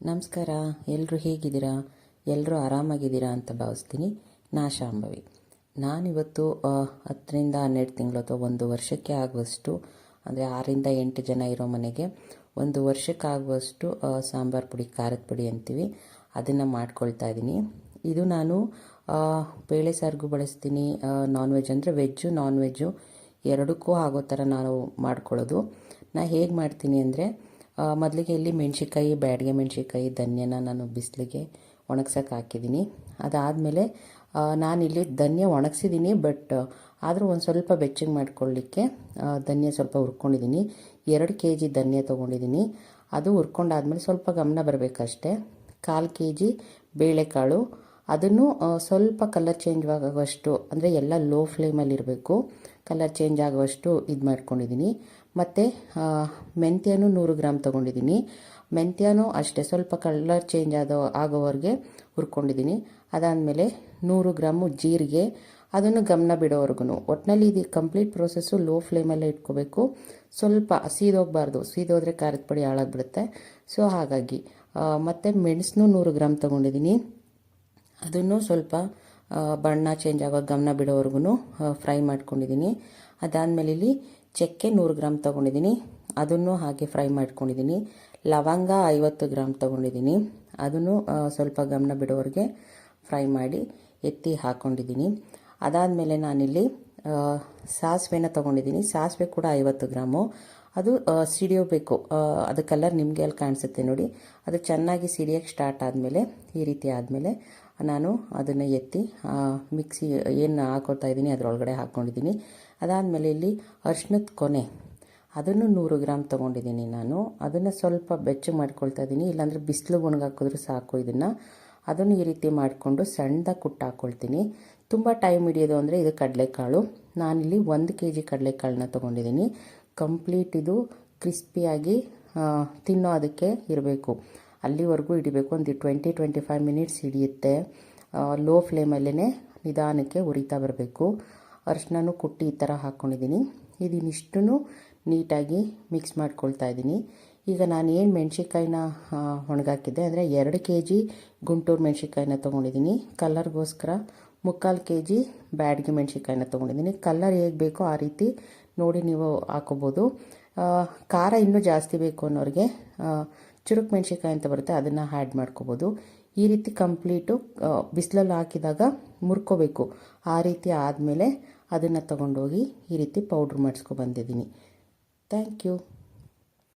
ನಮಸ್ಕಾರ ಎಲ್ಲರೂ ಹೇಗಿದ್ದೀರಾ? ಎಲ್ಲರೂ ಆರಾಮಾಗಿದ್ದೀರಾ ಅಂತ ಭಾವಿಸ್ತೀನಿ. ನಾ ಶಾಂಭವಿ. ನಾನಿವತ್ತು ಹತ್ತರಿಂದ ಹನ್ನೆರಡು ತಿಂಗಳು ಅಥವಾ ಒಂದು ವರ್ಷಕ್ಕೆ ಆಗುವಷ್ಟು ಅಂದರೆ ಆರರಿಂದ ಎಂಟು ಜನ ಇರೋ ಮನೆಗೆ ಒಂದು ವರ್ಷಕ್ಕೆ ಆಗುವಷ್ಟು ಆ, ಸಾಂಬಾರ್ ಪುಡಿ ಖಾರದ ಪುಡಿ ಅಂತೀವಿ. ಅದನ್ನು ಮಾಡ್ಕೊಳ್ತಾ ಇದ್ದೀನಿ. ಇದು ನಾನು ಬೇಳೆ ಸಾರಿಗೂ ಬಳಸ್ತೀನಿ ನಾನ್ ವೆಜ್ ಅಂದರೆ ವೆಜ್ಜು ನಾನ್ ವೆಜ್ಜು ಎರಡಕ್ಕೂ ಆಗೋ ಥರ ನಾನು ಮಾಡ್ಕೊಳ್ಳೋದು. ನಾ ಹೇಗೆ ಮಾಡ್ತೀನಿ ಅಂದರೆ ಮೊದಲಿಗೆ ಇಲ್ಲಿ ಮೆಣಸಿಕಾಯಿ ಬ್ಯಾಡಿಗೆ ಮೆಣಸಿಕಾಯಿ ಧನ್ಯನ ನಾನು ಬಿಸಿಲಿಗೆ ಒಣಗ್ಸೋಕೆ ಹಾಕಿದ್ದೀನಿ. ಅದಾದಮೇಲೆ ನಾನಿಲ್ಲಿ ಧನ್ಯ ಒಣಗಿಸಿದ್ದೀನಿ ಬಟ್, ಆದರೂ ಒಂದು ಸ್ವಲ್ಪ ಬೆಚ್ಚಗೆ ಮಾಡ್ಕೊಳ್ಳಿಕ್ಕೆ ಧನ್ಯ ಸ್ವಲ್ಪ ಹುರ್ಕೊಂಡಿದ್ದೀನಿ ಎರಡು ಕೆ ಜಿ ಧನ್ಯ ತೊಗೊಂಡಿದ್ದೀನಿ ಅದು ಹುರ್ಕೊಂಡಾದ್ಮೇಲೆ ಸ್ವಲ್ಪ ಗಮನ ಬರಬೇಕಷ್ಟೆ. ಕಾಲು ಕೆ ಜಿ ಬೇಳೆಕಾಳು ಅದನ್ನು ಸ್ವಲ್ಪ ಕಲರ್ ಚೇಂಜ್ ಆಗುವಷ್ಟು, ಅಂದರೆ ಎಲ್ಲ ಲೋ ಫ್ಲೇಮಲ್ಲಿ ಇರಬೇಕು. ಕಲರ್ ಚೇಂಜ್ ಆಗುವಷ್ಟು ಇದು ಮಾಡ್ಕೊಂಡಿದ್ದೀನಿ ಮತ್ತು ಮೆಂತ್ಯನೂ ನೂರು ಗ್ರಾಮ್ ತೊಗೊಂಡಿದ್ದೀನಿ ಮೆಂತ್ಯನೂ ಅಷ್ಟೇ, ಸ್ವಲ್ಪ ಕಲರ್ ಚೇಂಜ್ ಆದ, ಆಗೋವರೆಗೆ ಹುರ್ಕೊಂಡಿದ್ದೀನಿ ಅದಾದಮೇಲೆ ನೂರು ಗ್ರಾಮು ಜೀರಿಗೆ, ಅದನ್ನು ಗಮನ ಬಿಡೋವರೆಗೂ ಒಟ್ಟಿನಲ್ಲಿ ಇದು ಕಂಪ್ಲೀಟ್ ಪ್ರೋಸೆಸ್ಸು ಲೋ ಫ್ಲೇಮಲ್ಲೇ ಇಟ್ಕೋಬೇಕು. ಸ್ವಲ್ಪ ಸೀದೋಗಬಾರ್ದು, ಸೀದೋದ್ರೆ ಖಾರದ ಪುಡಿ ಹಾಳಾಗ್ಬಿಡುತ್ತೆ. ಸೊ ಹಾಗಾಗಿ ಮತ್ತು ಮೆಣಸನ್ನು ನೂರು ಗ್ರಾಮ್ ತೊಗೊಂಡಿದ್ದೀನಿ ಅದನ್ನು ಸ್ವಲ್ಪ ಬಣ್ಣ ಚೇಂಜ್ ಆಗೋ ಗಮನ ಬಿಡೋವರೆಗೂ ಫ್ರೈ ಮಾಡ್ಕೊಂಡಿದ್ದೀನಿ ಅದಾದಮೇಲೆ ಇಲ್ಲಿ ಚಕ್ಕೆ ನೂರು ಗ್ರಾಮ್ ತೊಗೊಂಡಿದ್ದೀನಿ ಅದನ್ನು ಹಾಗೆ ಫ್ರೈ ಮಾಡ್ಕೊಂಡಿದ್ದೀನಿ ಲವಂಗ ಐವತ್ತು ಗ್ರಾಮ್ ತೊಗೊಂಡಿದ್ದೀನಿ ಅದನ್ನು ಸ್ವಲ್ಪ ಗಮನ ಬಿಡೋವರೆಗೆ ಫ್ರೈ ಮಾಡಿ ಎತ್ತಿ ಹಾಕ್ಕೊಂಡಿದ್ದೀನಿ ಅದಾದಮೇಲೆ ನಾನಿಲ್ಲಿ ಸಾಸಿವೆನ ತೊಗೊಂಡಿದ್ದೀನಿ ಸಾಸಿವೆ ಕೂಡ ಐವತ್ತು ಗ್ರಾಮು. ಅದು ಸಿಡಿಯೋಬೇಕು. ಅದು ಕಲರ್ ನಿಮಗೆ ಅಲ್ಲಿ ಕಾಣಿಸುತ್ತೆ ನೋಡಿ. ಅದು ಚೆನ್ನಾಗಿ ಸಿಡಿಯೋಕ್ಕೆ ಸ್ಟಾರ್ಟ್ ಆದಮೇಲೆ, ಈ ರೀತಿ ಆದಮೇಲೆ ನಾನು ಅದನ್ನು ಎತ್ತಿ ಮಿಕ್ಸಿ ಏನು ಹಾಕೋತಾ ಇದ್ದೀನಿ ಅದರೊಳಗಡೆ ಹಾಕ್ಕೊಂಡಿದ್ದೀನಿ ಅದಾದಮೇಲೆ ಇಲ್ಲಿ ಅರ್ಶಿನದ ಕೊನೆ, ಅದನ್ನು ನೂರು ಗ್ರಾಮ್ ತೊಗೊಂಡಿದ್ದೀನಿ ನಾನು. ಅದನ್ನು ಸ್ವಲ್ಪ ಬೆಚ್ಚಗೆ ಮಾಡ್ಕೊಳ್ತಾ ಇದ್ದೀನಿ ಇಲ್ಲಾಂದರೆ ಬಿಸಿಲು ಒಣಗಾಕಿದ್ರೂ ಸಾಕು ಇದನ್ನು. ಅದನ್ನು ಈ ರೀತಿ ಮಾಡಿಕೊಂಡು ಸಣ್ಣದಾಗಿ ಕುಟ್ಟು ಹಾಕ್ಕೊಳ್ತೀನಿ ತುಂಬ ಟೈಮ್ ಹಿಡಿಯೋದು ಅಂದರೆ ಇದು ಕಡಲೆಕಾಳು. ನಾನಿಲ್ಲಿ ಒಂದು ಕೆ ಜಿ ಕಡಲೆಕಾಳನ್ನ ತೊಗೊಂಡಿದ್ದೀನಿ ಕಂಪ್ಲೀಟ್ ಇದು ಕ್ರಿಸ್ಪಿಯಾಗಿ ತಿನ್ನೋ ಅದಕ್ಕೆ ಇರಬೇಕು. ಅಲ್ಲಿವರೆಗೂ ಹಿಡಿಬೇಕು ಒಂದು ಟ್ವೆಂಟಿ ಟ್ವೆಂಟಿ ಫೈವ್ ಮಿನಿಟ್ಸ್ ಹಿಡಿಯುತ್ತೆ ಲೋ ಫ್ಲೇಮಲ್ಲೇ ನಿಧಾನಕ್ಕೆ ಉರಿತಾ ಬರಬೇಕು. ಅರಿಶಿನೂ ಕುಟ್ಟಿ ಈ ಥರ ಹಾಕ್ಕೊಂಡಿದ್ದೀನಿ ಇದನ್ನಿಷ್ಟೂ ನೀಟಾಗಿ ಮಿಕ್ಸ್ ಮಾಡ್ಕೊಳ್ತಾ ಇದ್ದೀನಿ. ಈಗ ನಾನು ಏನು ಮೆಣಸಿಕಾಯಿನ ಒಣಗಾಕಿದ್ದೆ, ಅಂದರೆ ಎರಡು ಕೆ ಜಿ ಗುಂಟೂರು ಮೆಣಸಿಕಾಯಿನ ತೊಗೊಂಡಿದ್ದೀನಿ. ಕಲರ್ಗೋಸ್ಕರ ಮುಕ್ಕಾಲು ಕೆ ಜಿ ಬ್ಯಾಡ್ಗೆ ಮೆಣಸಿಕಾಯಿನ ತೊಗೊಂಡಿದ್ದೀನಿ. ಕಲರ್ ಹೇಗೆ ಬೇಕೋ ಆ ರೀತಿ ನೋಡಿ ನೀವು ಹಾಕೋಬೋದು. ಖಾರ ಇನ್ನೂ ಜಾಸ್ತಿ ಬೇಕು ಅನ್ನೋರಿಗೆ ಚುರುಕು ಮೆಣಸಿಕಾಯಿ ಅಂತ ಬರುತ್ತೆ, ಅದನ್ನು ಆ್ಯಡ್ ಮಾಡ್ಕೋಬೋದು. ಈ ರೀತಿ ಕಂಪ್ಲೀಟು ಬಿಸಿಲಲ್ಲಿ ಹಾಕಿದಾಗ ಮುರ್ಕೋಬೇಕು. ಆ ರೀತಿ ಆದಮೇಲೆ ಅದನ್ನು ತಗೊಂಡೋಗಿ ಈ ರೀತಿ ಪೌಡ್ರ್ ಮಾಡಿಸ್ಕೊ ಬಂದಿದ್ದೀನಿ. Thank you